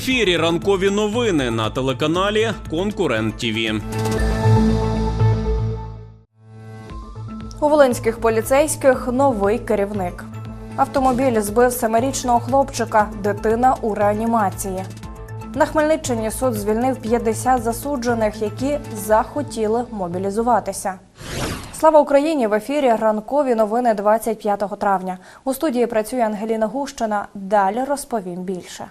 ефірі ранкові новини на телеканалі Конкурент ТІВІ. У волинських поліцейських новий керівник. Автомобіль збив семирічного хлопчика, дитина у реанімації. На Хмельниччині суд звільнив 50 засуджених, які захотіли мобілізуватися. Слава Україні! В ефірі ранкові новини 25 травня. У студії працює Ангеліна Гущина. Далі розповім більше.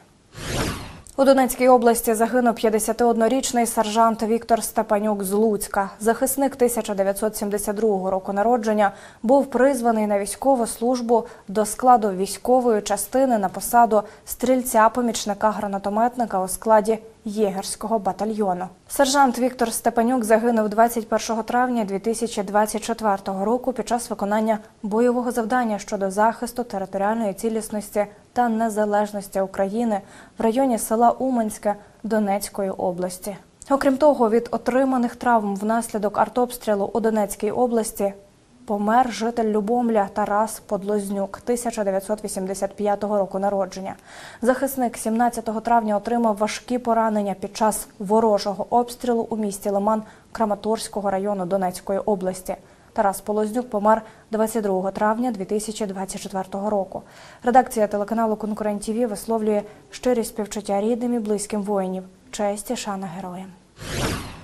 У Донецькій області загинув 51-річний сержант Віктор Степанюк з Луцька. Захисник 1972 року народження був призваний на військову службу до складу військової частини на посаду стрільця-помічника гранатометника у складі єгерського батальйону. Сержант Віктор Степанюк загинув 21 травня 2024 року під час виконання бойового завдання щодо захисту територіальної цілісності та незалежності України в районі села Уманське Донецької області. Окрім того, від отриманих травм внаслідок артобстрілу у Донецькій області помер житель Любомля Тарас Подлознюк 1985 року народження. Захисник 17 травня отримав важкі поранення під час ворожого обстрілу у місті Лиман Краматорського району Донецької області. Тарас Полознюк помер 22 травня 2024 року. Редакція телеканалу Конкурент ТІВІ висловлює щирі співчуття рідним і близьким воїнів. Честь і шана героям.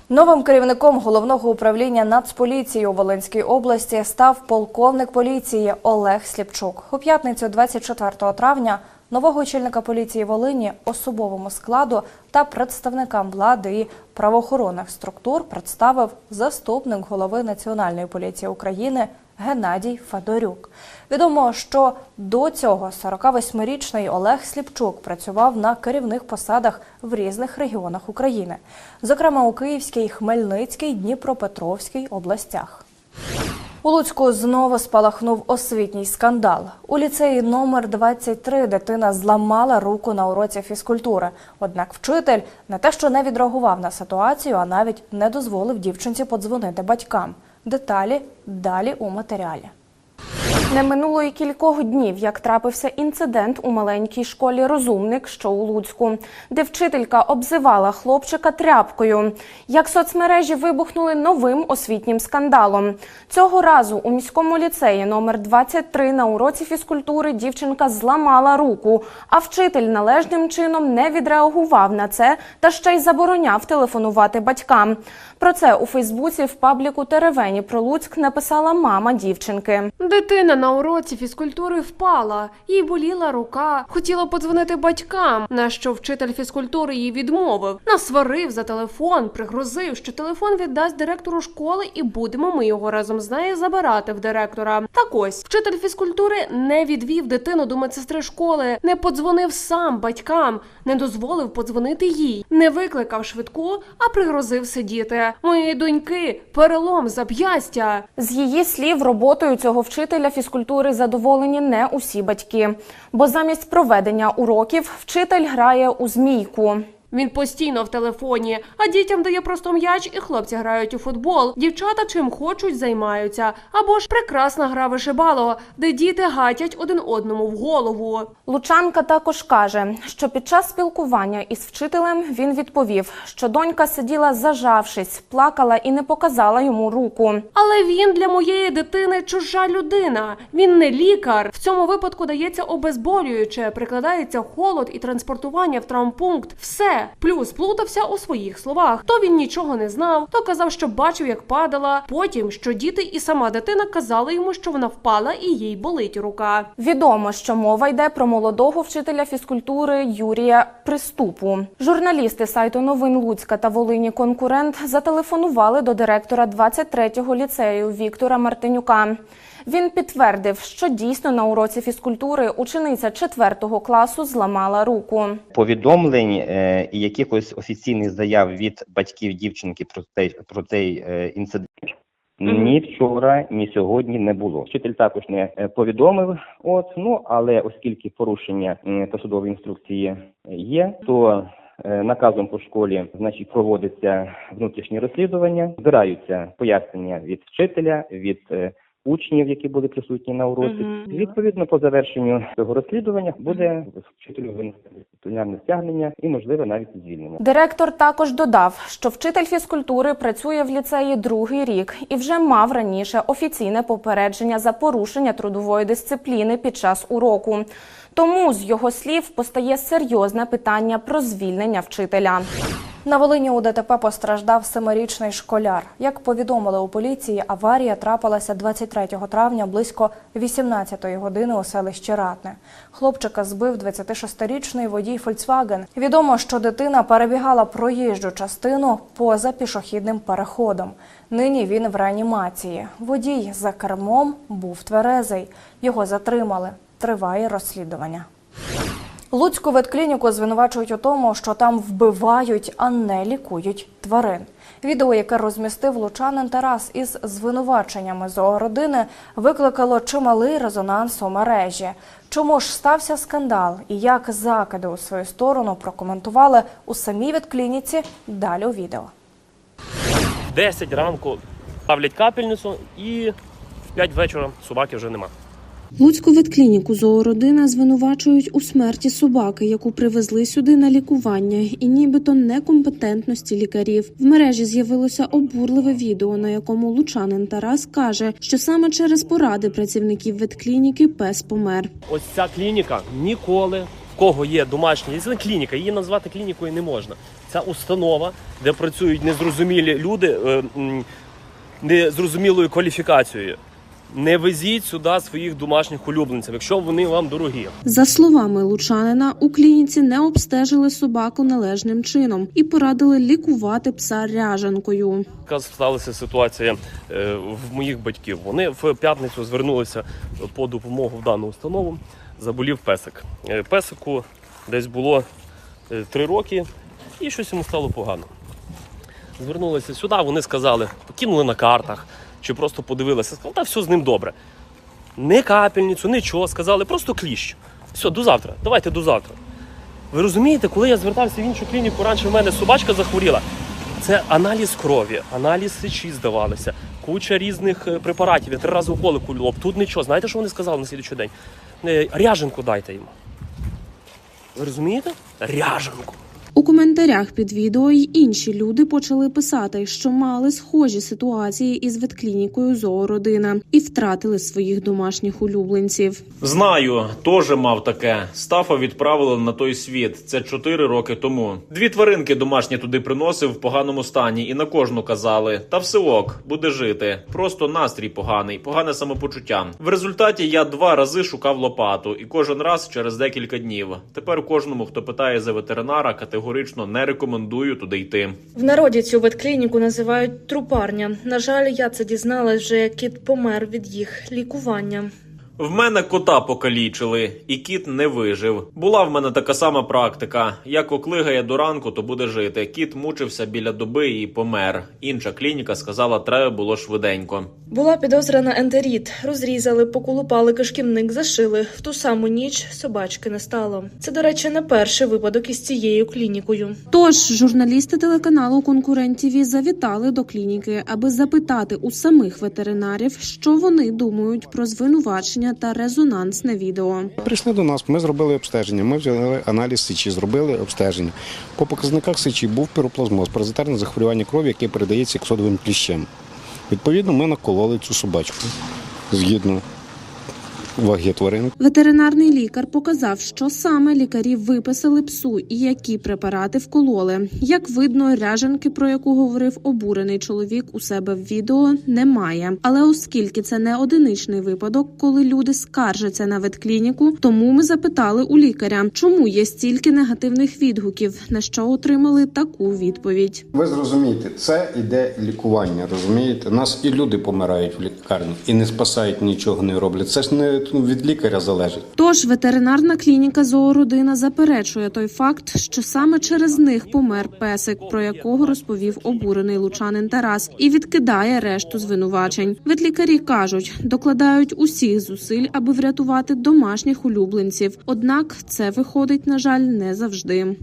Новим керівником головного управління Нацполіції у Волинській області став полковник поліції Олег Сліпчук. У п'ятницю, 24 травня, нового очільника поліції Волині особовому складу та представникам влади і правоохоронних структур представив заступник голови Національної поліції України Геннадій Федорюк. Відомо, що до цього 48-річний Олег Сліпчук працював на керівних посадах в різних регіонах України, зокрема у Київській, Хмельницькій, Дніпропетровській областях. У Луцьку знову спалахнув освітній скандал. У ліцеї номер 23 дитина зламала руку на уроці фізкультури. Однак вчитель не те, що не відреагував на ситуацію, а навіть не дозволив дівчинці подзвонити батькам. Деталі далі у матеріалі. Не минуло і кількох днів, як трапився інцидент у маленькій школі Розумник, що у Луцьку, де вчителька обзивала хлопчика тряпкою. Як соцмережі вибухнули новим освітнім скандалом. Цього разу у міському ліцеї номер 23 на уроці фізкультури дівчинка зламала руку, а вчитель належним чином не відреагував на це та ще й забороняв телефонувати батькам. Про це у Фейсбуці в пабліку Теревені про Луцьк написала мама дівчинки. Дитина на уроці фізкультури впала, їй боліла рука. Хотіла подзвонити батькам, на що вчитель фізкультури їй відмовив. Насварив за телефон, пригрозив, що телефон віддасть директору школи, і будемо ми його разом з нею забирати в директора. Так ось вчитель фізкультури не відвів дитину до медсестри школи, не подзвонив сам батькам, не дозволив подзвонити їй, не викликав швидку, а пригрозив сидіти. Моєї доньки перелом зап'ястя. З її слів, роботою цього вчителя фізкультури задоволені не усі батьки, бо замість проведення уроків вчитель грає у змійку. Він постійно в телефоні, а дітям дає просто м'яч, і хлопці грають у футбол. Дівчата чим хочуть займаються. Або ж прекрасна гра вишибало, де діти гатять один одному в голову. Лучанка також каже, що під час спілкування із вчителем він відповів, що донька сиділа зажавшись, плакала і не показала йому руку. Але він для моєї дитини чужа людина. Він не лікар. В цьому випадку дається обезболююче, прикладається холод і транспортування в травмпункт. Все. Плюс плутався у своїх словах. То він нічого не знав, то казав, що бачив, як падала. Потім що діти і сама дитина казали йому, що вона впала і їй болить рука. Відомо, що мова йде про молодого вчителя фізкультури Юрія Приступу. Журналісти сайту новин Луцька та Волині Конкурент зателефонували до директора 23-го ліцею Віктора Мартинюка. Він підтвердив, що дійсно на уроці фізкультури учениця 4-го класу зламала руку. повідомлень е, і якихось офіційних заяв від батьків дівчинки про цей про цей е, інцидент. Ні вчора, ні сьогодні не було. Вчитель також не е, повідомив. От ну але оскільки порушення м, та судової інструкції є, то наказом по школі значить проводиться внутрішнє розслідування, збираються пояснення від вчителя, від учнів, які були присутні на уроці. Мгм. Відповідно, по завершенню цього розслідування буде вчителю дисциплінарне стягнення і, можливо, навіть звільнення. Директор також додав, що вчитель фізкультури працює в ліцеї другий рік і вже мав раніше офіційне попередження за порушення трудової дисципліни під час уроку. Тому з його слів постає серйозне питання про звільнення вчителя. На Волині у ДТП постраждав семирічний школяр. Як повідомили у поліції, аварія трапилася 23 травня близько 18 години у селищі Ратне. Хлопчика збив 26-річний водій Volkswagen. Відомо, що дитина перебігала проїжджу частину поза пішохідним переходом. Нині він в реанімації. Водій за кермом був тверезий. Його затримали. Триває розслідування. Луцьку ветклініку звинувачують у тому, що там вбивають, а не лікують тварин. Відео, яке розмістив лучанин Тарас із звинуваченнями зоородини, викликало чималий резонанс у мережі. Чому ж стався скандал і як закиди у свою сторону прокоментували у самій ветклініці? Далі у відео. 10 ранку ставлять капельницю і в 5 вечора собаки вже нема. Луцьку ветклініку зоородина звинувачують у смерті собаки, яку привезли сюди на лікування, і нібито некомпетентності лікарів. В мережі з'явилося обурливе відео, на якому лучанин Тарас каже, що саме через поради працівників ветклініки пес помер. Ось ця клініка ніколи, в кого є домашня, це не клініка, її назвати клінікою не можна. Ця установа, де працюють незрозумілі люди е, незрозумілою кваліфікацією. Не везіть сюди своїх домашніх улюбленців, якщо вони вам дорогі. За словами лучанина, у клініці не обстежили собаку належним чином і порадили лікувати пса ряжанкою. Яка сталася ситуація е, в моїх батьків. Вони в п'ятницю звернулися по допомогу в дану установу. Заболів песик. Е, Песику десь було е, три роки, і щось йому стало погано. Звернулися сюди, вони сказали, покинули на картах чи просто подивилися. Сказали, та все з ним добре. Не капельницю, нічого, сказали, просто кліщ. Все, до завтра. Давайте до завтра. Ви розумієте, коли я звертався в іншу клініку, раніше в мене собачка захворіла. Це аналіз крові, аналіз сечі здавалися, куча різних е, препаратів. Я три рази уколи кульов. Тут нічого. Знаєте, що вони сказали на слідчий день? Е, Ряженку дайте йому. Ви розумієте? Ряженку. У коментарях під відео й інші люди почали писати, що мали схожі ситуації із ветклінікою зоородина і втратили своїх домашніх улюбленців. Знаю, теж мав таке. Стафа відправили на той світ. Це 4 роки тому. Дві тваринки домашні туди приносив в поганому стані, і на кожну казали: та все ок, буде жити. Просто настрій поганий, погане самопочуття. В результаті я два рази шукав лопату, і кожен раз через декілька днів. Тепер кожному, хто питає за ветеринара, категорично не рекомендую туди йти. В народі цю ветклініку називають трупарня. На жаль, я це дізналась вже як кіт помер від їх лікування. В мене кота покалічили, і кіт не вижив. Була в мене така сама практика. Як оклигає до ранку, то буде жити. Кіт мучився біля доби і помер. Інша клініка сказала, треба було швиденько. Була підозра на ентеріт. Розрізали, поколупали кишківник, зашили. В ту саму ніч собачки не стало. Це, до речі, не перший випадок із цією клінікою. Тож журналісти телеканалу Конкурент ТІВІ завітали до клініки, аби запитати у самих ветеринарів, що вони думають про звинувачення та резонансне відео. Прийшли до нас, ми зробили обстеження. Ми взяли аналіз сечі, зробили обстеження. По показниках сечі був піроплазмоз, паразитарне захворювання крові, яке передається ксодовим кліщем. Відповідно, ми накололи цю собачку згідно ваги тварин. Ветеринарний лікар показав, що саме лікарі виписали псу і які препарати вкололи. Як видно, ряженки, про яку говорив обурений чоловік у себе в відео, немає. Але оскільки це не одиничний випадок, коли люди скаржаться на ветклініку, тому ми запитали у лікаря, чому є стільки негативних відгуків, на що отримали таку відповідь. Ви зрозумієте, це іде лікування. Розумієте, нас і люди помирають в лікарні і не спасають нічого, не роблять. Це ж не ну, від лікаря залежить. Тож ветеринарна клініка зоородина заперечує той факт, що саме через них помер песик, про якого розповів обурений лучанин Тарас, і відкидає решту звинувачень. Ветлікарі кажуть, докладають усіх зусиль, аби врятувати домашніх улюбленців. Однак це виходить, на жаль, не завжди.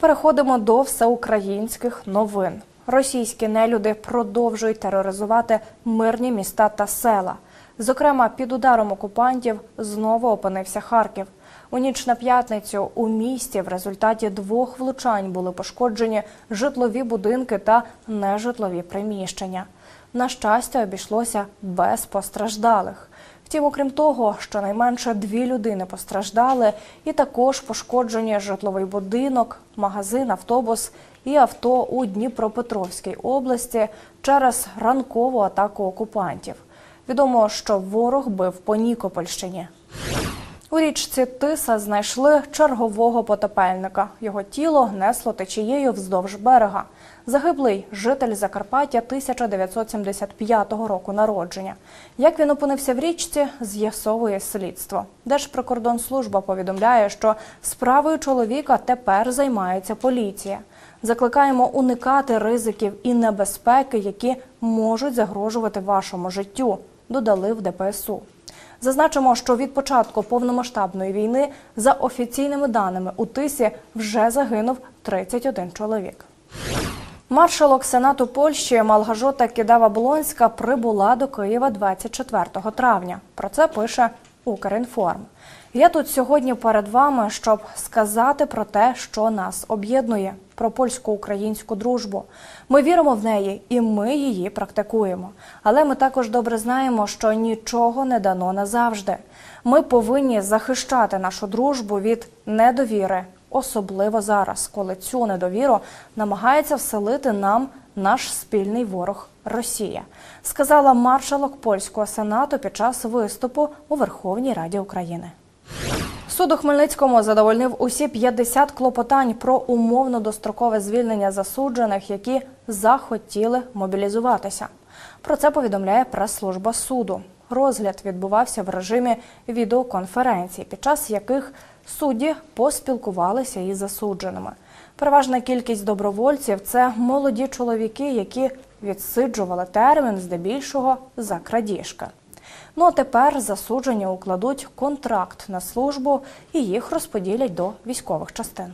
Переходимо до всеукраїнських новин. Російські нелюди продовжують тероризувати мирні міста та села. Зокрема, під ударом окупантів знову опинився Харків. У ніч на п'ятницю у місті в результаті двох влучань були пошкоджені житлові будинки та нежитлові приміщення. На щастя, обійшлося без постраждалих. Втім, окрім того, щонайменше дві людини постраждали, і також пошкоджені житловий будинок, магазин, автобус і авто у Дніпропетровській області через ранкову атаку окупантів. Відомо, що ворог бив по Нікопольщині. У річці Тиса знайшли чергового потопельника. Його тіло несло течією вздовж берега. Загиблий житель Закарпаття 1975 року народження. Як він опинився в річці, з'ясовує слідство. Держприкордонслужба повідомляє, що справою чоловіка тепер займається поліція. Закликаємо уникати ризиків і небезпеки, які можуть загрожувати вашому життю. Додали в ДПСУ. Зазначимо, що від початку повномасштабної війни, за офіційними даними, у тисі вже загинув 31 чоловік. Маршалок Сенату Польщі Малгажота Кідава Болонська прибула до Києва 24 травня. Про це пише Укрінформ. Я тут сьогодні перед вами, щоб сказати про те, що нас об'єднує, про польсько-українську дружбу. Ми віримо в неї і ми її практикуємо. Але ми також добре знаємо, що нічого не дано назавжди. Ми повинні захищати нашу дружбу від недовіри, особливо зараз, коли цю недовіру намагається вселити нам наш спільний ворог Росія, сказала маршалок польського сенату під час виступу у Верховній Раді України. Суд у Хмельницькому задовольнив усі 50 клопотань про умовно дострокове звільнення засуджених, які захотіли мобілізуватися. Про це повідомляє прес-служба суду. Розгляд відбувався в режимі відеоконференцій, під час яких судді поспілкувалися із засудженими. Переважна кількість добровольців це молоді чоловіки, які відсиджували термін здебільшого за крадіжки. Ну а тепер засуджені укладуть контракт на службу і їх розподілять до військових частин.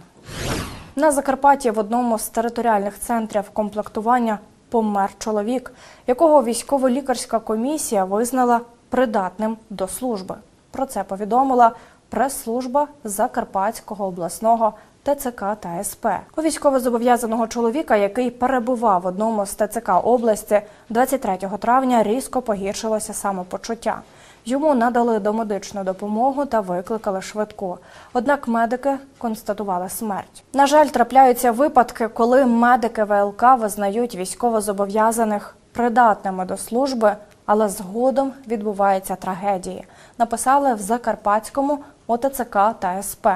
На Закарпатті в одному з територіальних центрів комплектування помер чоловік, якого військово-лікарська комісія визнала придатним до служби. Про це повідомила прес-служба Закарпатського обласного ТЦК та СП. У військовозобов'язаного чоловіка, який перебував в одному з ТЦК області, 23 травня різко погіршилося самопочуття. Йому надали домедичну допомогу та викликали швидку. Однак медики констатували смерть. На жаль, трапляються випадки, коли медики ВЛК визнають військовозобов'язаних придатними до служби, але згодом відбуваються трагедії. Написали в Закарпатському ОТЦК та СП.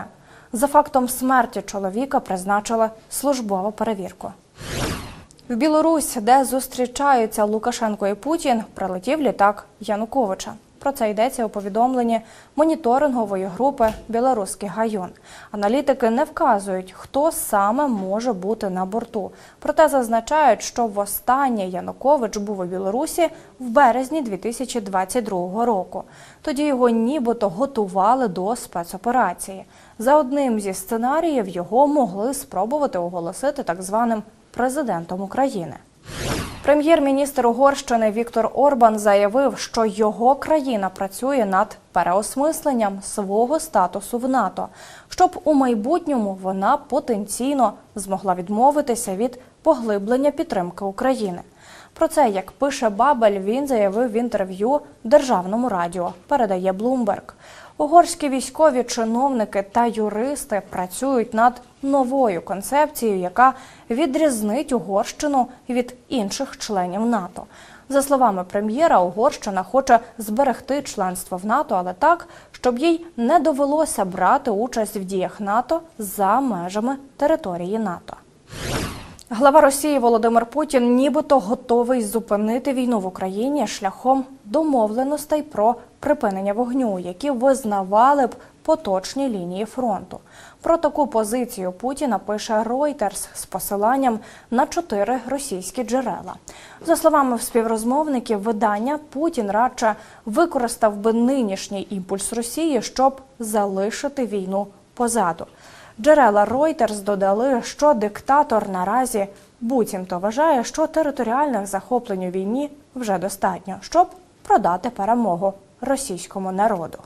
За фактом смерті чоловіка призначили службову перевірку. В Білорусь, де зустрічаються Лукашенко і Путін, прилетів літак Януковича. Про це йдеться у повідомленні моніторингової групи Білоруський гайон. Аналітики не вказують, хто саме може бути на борту. Проте зазначають, що востаннє Янукович був у Білорусі в березні 2022 року. Тоді його нібито готували до спецоперації. За одним зі сценаріїв його могли спробувати оголосити так званим президентом України. Прем'єр-міністр Угорщини Віктор Орбан заявив, що його країна працює над переосмисленням свого статусу в НАТО, щоб у майбутньому вона потенційно змогла відмовитися від поглиблення підтримки України. Про це, як пише Бабель, він заявив в інтерв'ю державному радіо. Передає Блумберг. Угорські військові чиновники та юристи працюють над новою концепцією, яка відрізнить Угорщину від інших членів НАТО. За словами прем'єра, Угорщина хоче зберегти членство в НАТО, але так, щоб їй не довелося брати участь в діях НАТО за межами території НАТО. Глава Росії Володимир Путін нібито готовий зупинити війну в Україні шляхом домовленостей про припинення вогню, які визнавали б поточні лінії фронту. Про таку позицію Путіна пише Reuters з посиланням на чотири російські джерела. За словами співрозмовників видання, Путін радше використав би нинішній імпульс Росії, щоб залишити війну позаду. Джерела Reuters додали, що диктатор наразі буцімто вважає, що територіальних захоплень у війні вже достатньо, щоб продати перемогу російському народу.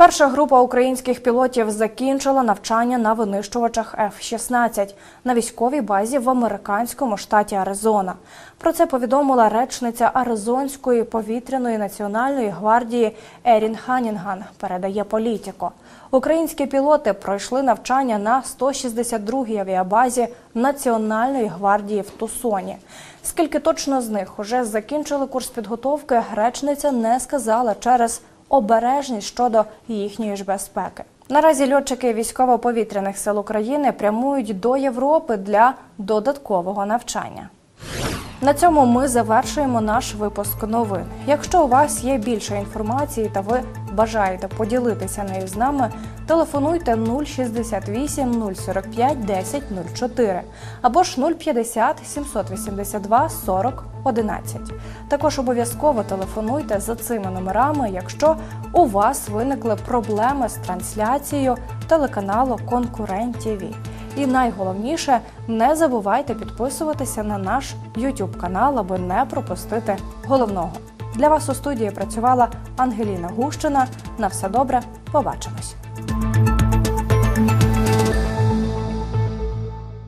Перша група українських пілотів закінчила навчання на винищувачах F-16 на військовій базі в американському штаті Аризона. Про це повідомила речниця Аризонської повітряної національної гвардії Ерін Ханінган. Передає політико. Українські пілоти пройшли навчання на 162-й авіабазі Національної гвардії в Тусоні. Скільки точно з них уже закінчили курс підготовки, речниця не сказала через обережність щодо їхньої ж безпеки. Наразі льотчики військово-повітряних сил України прямують до Європи для додаткового навчання. На цьому ми завершуємо наш випуск новин. Якщо у вас є більше інформації та ви бажаєте поділитися нею з нами, телефонуйте 068 045 10 04 або ж 050 782 40 11. Також обов'язково телефонуйте за цими номерами, якщо у вас виникли проблеми з трансляцією телеканалу Конкурент ТВ. І найголовніше, не забувайте підписуватися на наш YouTube канал, аби не пропустити головного. Для вас у студії працювала Ангеліна Гущина. На все добре, побачимось.